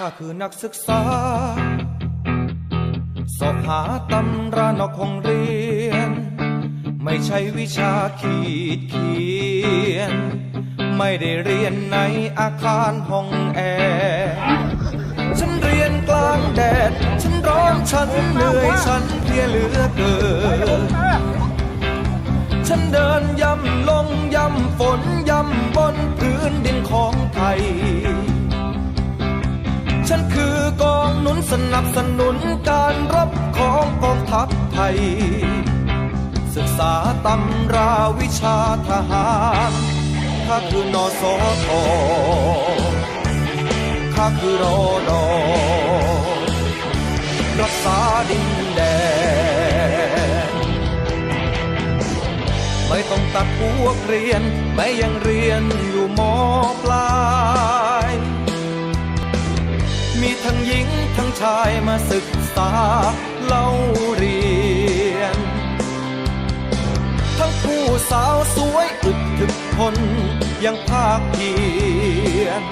ข้าคือนักศึกษา สอบหาตำรานอกห้องเรียน ไม่ใช่วิชาขีดเขียน ไม่ได้เรียนในอาคารห้องแอร์ฉันเรียนกลางแดด ฉันร้อนฉันเหนื่อยฉันเพลียเหลือเกิน ฉันเดินย่ำลงย่ำฝน สนับสนุนการรบของกองทัพไทย ศึกษาตำราวิชาทหารข้าคือนอสอทอข้าคือรอดอรักษาดินแดน ไม่ต้องตัดหัวเรียน ไม่ยังเรียนอยู่มอปลาย ทั้งหญิงทั้งชายมาศึกษาเล่าเรียน ทั้งผู้สาวสวยอึดถึกทนยังภาคเพียร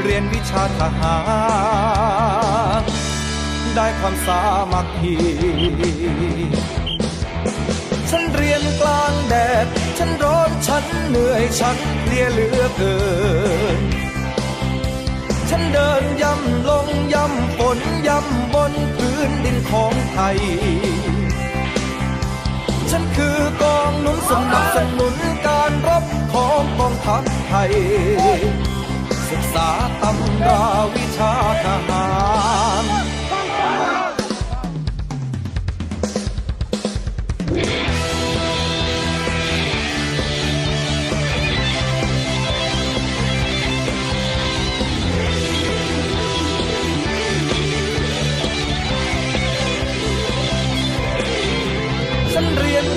เรียนวิชาทหาร ได้ความสามัคคีฉันเรียนกลางแดด ฉันร้อนฉันเหนื่อยฉันเพลียเหลือเกิน ฉันเดินย่ำลงย่ำฝนย่ำบนพื้นดินของไทย ฉันคือกองหนุนสนับสนุนการรบของกองทัพไทย ศึกษาตำราวิ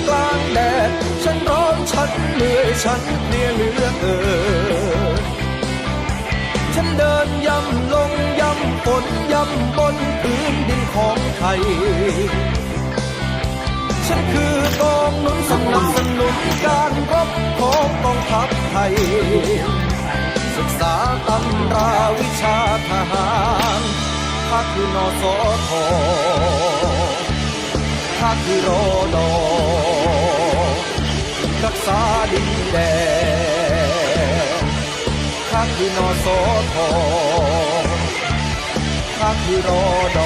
กลางแดด ฉันร้อนฉันเหนื่อยฉันเพลียเหลือเกินฉันเดินย่ำลงย่ำฝนย่ำบนพื้นดินของไทย ฉันคือกองหนุนสนับสนุนการรบของกองทัพไทย ศึกษาตำราวิชาทหารข้าคือนอสอทอข้าคือรอดอ ษาดินแดงข้าคือนอสอทอข้าคือรอดอ